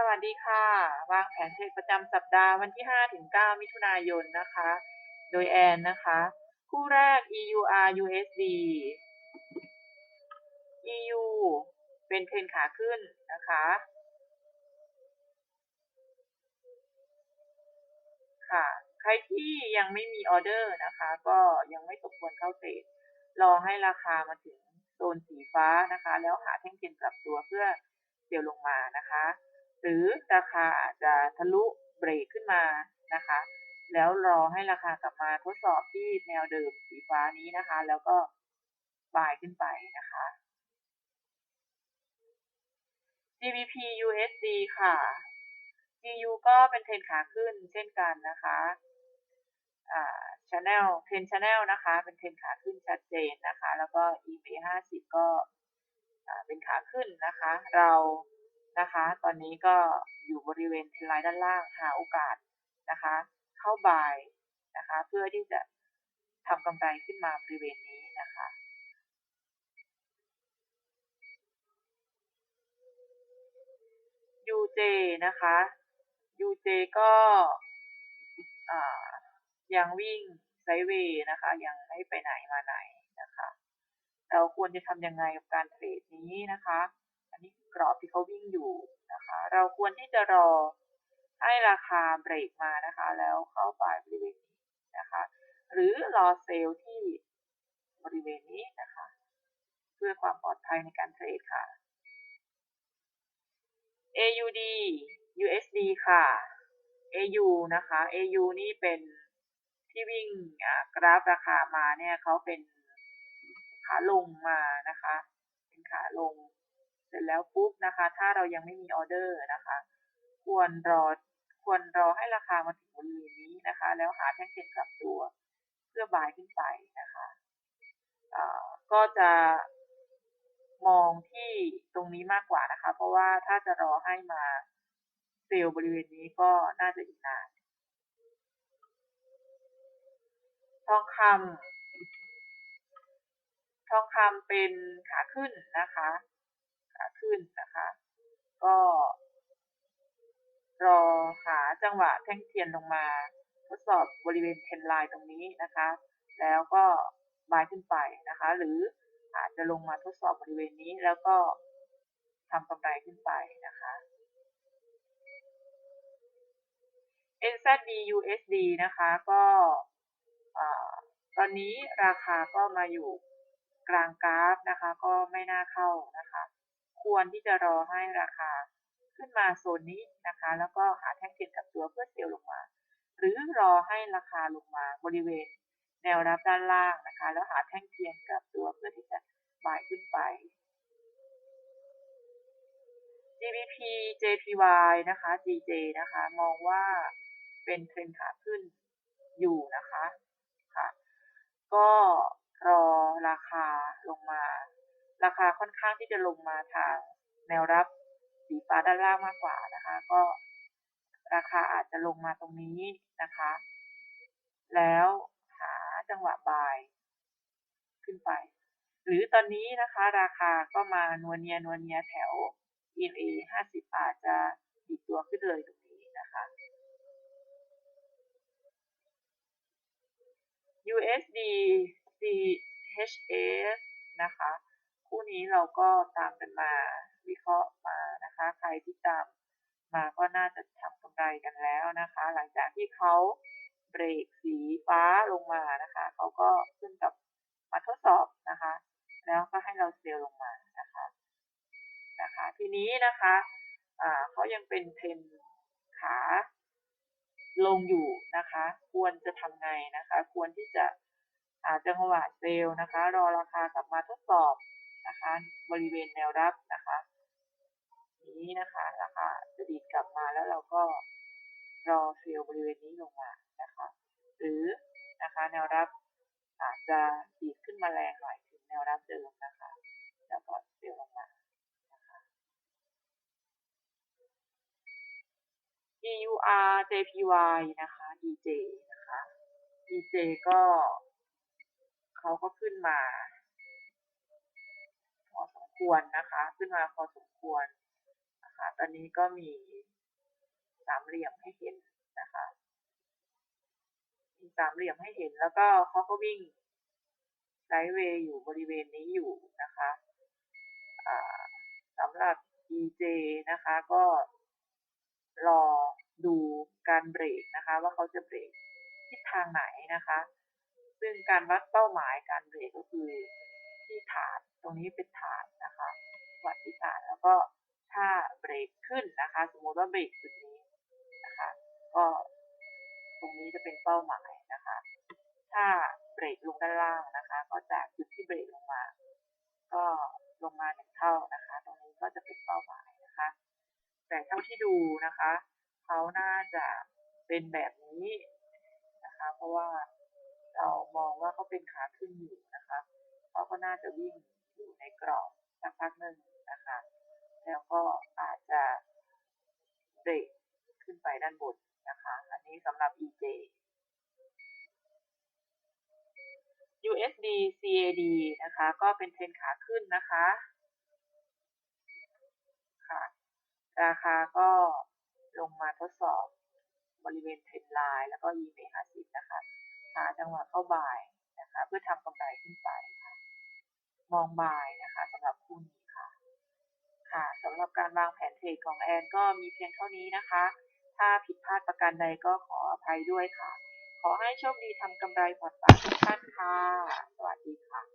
สวัสดีค่ะ วางแผนเทรดประจำสัปดาห์วันที่5ถึง9มิถุนายนนะคะ โดยแอนนะคะ คู่แรก EUR USD EU เป็นเทรนขาขึ้นนะคะ ค่ะ ใครที่ยังไม่มีออเดอร์นะคะ ก็ยังไม่สมควรเข้าเทรดรอให้ราคามาถึงโซนสีฟ้านะคะ แล้วหาแท่งเทียนกลับตัวเพื่อเดี่ยวลงมานะคะ หรือราคาอาจจะทะลุเบรกขึ้นมานะคะ แล้วรอให้ราคากลับมาทดสอบที่แนวเดิมสีฟ้านี้นะคะ แล้วก็บายขึ้นไปนะคะ GBP USD ค่ะ GU ก็เป็นเทรนขาขึ้นเช่นกันนะคะอ่า channel เทรน channel นะคะ เป็นเทรนขาขึ้นชัดเจนนะคะ แล้วก็ EMA 50ก็เป็นขาขึ้นนะคะ เรา นะคะ ตอนนี้ก็อยู่บริเวณทรนไลน์ด้านล่างหาโอกาสนะคะ เข้าบายนะคะ เพื่อที่จะทำกำไรขึ้นมาบริเวณนี้นะคะ UJ นะคะ UJ ก็ยังวิ่งไซเวย์นะคะ ยังไม่ไปไหนมาไหนนะคะ เราควรจะทำยังไงกับการเทรดนี้นะคะ อันนี้กรอบที่เขาวิ่งอยู่นะคะ เราควรที่จะรอให้ราคาเบรกมานะคะ แล้วเข้าไปบริเวณนี้นะคะ หรือรอเซลล์ที่บริเวณนี้นะคะ เพื่อความปลอดภัยในการเทรดค่ะ AUD USD ค่ะ AU นะคะ AU นี่เป็นที่วิ่งกราฟราคามาเนี่ยเขาเป็นขาลงมานะคะ เป็นขาลง ร็จแล้วปุ๊บนะคะ ถ้าเรายังไม่มีออเดอร์นะคะ ควรรอควรรอให้ราคามาถึงบริเวณนี้นะคะ แล้วหาแท่งเทียนกลับตัว เพื่อบายขึ้นไปนะคะก็จะมองที่ตรงนี้มากกว่านะคะ เพราะว่าถ้าจะรอให้มาเซลล์บริเวณนี้ก็น่าจะอีกนานทองคำทองคำเป็นขาขึ้นนะคะ ขาขึ้นนะคะ ก็รอหาจังหวะแท่งเทียนลงมา ทดสอบบริเวณเทนไลน์ตรงนี้นะคะ แล้วก็บายขึ้นไปนะคะ หรืออาจจะลงมาทดสอบบริเวณนี้แล้วก็ทำกำไรขึ้นไปนะคะ NZD USD นะคะก็ตอนนี้ราคาก็มาอยู่กลางกราฟนะคะ ก็ไม่น่าเข้านะคะ ควรที่จะรอให้ราคาขึ้นมาโซนนี้นะคะ แล้วก็หาแท่งเทียนกับตัวเพื่อเซลล์ลงมา หรือรอให้ราคาลงมาบริเวณ แนวรับด้านล่างนะคะ แล้วหาแท่งเทียนกับตัวเพื่อที่จะบ่ายขึ้นไป GBP JPY นะคะ GJ นะคะ มองว่าเป็นเทรนขาขึ้นอยู่นะคะ ค่ะ ก็รอราคาลงมา ราคาค่อนข้างที่จะลงมาทางแนวรับสีฟ้าด้านล่างมากกว่านะคะ ก็ราคาอาจจะลงมาตรงนี้นะคะ แล้วหาจังหวะบายขึ้นไป หรือตอนนี้นะคะ ราคาก็มานวเนียนวเนียแถว EMA 50 อาจจะดีตัวขึ้นเลยตรงนี้นะคะ USD CHF นะคะ คู่นี้เราก็ตามกันมาวิเคราะห์มานะคะ ใครที่ตามมาก็น่าจะทำกำไรกันแล้วนะคะ หลังจากที่เขาเบรกสีฟ้าลงมานะคะเขาก็ขึ้นกับมาทดสอบนะคะ แล้วก็ให้เราเซลลงมานะคะนะคะ ทีนี้นะคะอ่าเขายังเป็นเทรนขาลงอยู่นะคะ ควรจะทำไงนะคะ ควรที่จะหาจังหวะเซลล์นะคะ รอราคากลับมาทดสอบ บริเวณแนวรับนะคะ นี้นะคะราคาจะดีดกลับมาแล้วเราก็รอเซลล์บริเวณนี้ลงมานะคะ หรือนะคะแนวรับอาจจะดีดขึ้นมาแรงหน่อยถึงแนวรับเดิมนะคะ แล้วก็เซลล์ลงมานะคะ EUR JPY นะคะ EJ นะคะ EJ ก็เขาก็ขึ้นมา ควรนะคะ ขึ้นมาพอสมควรนะคะ ตอนนี้ก็มีสามเหลี่ยมให้เห็นนะคะ มีสามเหลี่ยมให้เห็นแล้วก็เขาก็วิ่งไซด์เวย์อยู่บริเวณนี้อยู่นะคะสำหรับ EJ นะคะก็รอดูการเบรกนะคะ ว่าเขาจะเบรกทิศทางไหนนะคะ ซึ่งการวัดเป้าหมายการเบรกก็คือที่ฐานตรงนี้เป็นฐานนะคะวัดที่ฐานแล้วก็ถ้าเบ รกขึ้นนะคะ สมมติว่าเบรกจุดนี้นะคะ ก็ตรงนี้จะเป็นเป้าหมายนะคะ ถ้าเบรกลงด้านล่างนะคะ ก็จากจุดที่เบรกลงมา ก็ลงมาหนึ่งเท่านะคะ ตรงนี้ก็จะเป็นเป้าหมายนะคะ แต่เท่าที่ดูนะคะเขาน่าจะเป็นแบบนี้นะคะ เพราะว่าเรามองว่าเขาเป็นขาขึ้นอยู่นะคะเขาก็น่าจะวิ่งอยู่ในกรอบสักพักหนึ่งนะคะ แล้วก็อาจ จะเบรกขึ้นไปด้านบนนะคะ อันนี้สำหรับ EJ USD CAD นะคะ ก็เป็นเทรนขาขึ้นนะคะค่ะราคาก็ลงมาทดสอบบริเวณเทรนไลน์แล้วก็ EMA 50 นะคะหาจังหวะเข้าบ่ายนะคะ เพื่อทำกำไรขึ้นไปค่ะ มองบ่ายนะคะสำหรับคู่นี้ำหรับการวางแผนเทรดของแอนก็มีเพียงเท่านี้นะคะ ถ้าผิดพลาดประการใดก็ขออภัยด้วยค่ะ ขอให้โชคดีทำกำไรปลอดภัยทุกท่านค่ะ สวัสดีค่ะ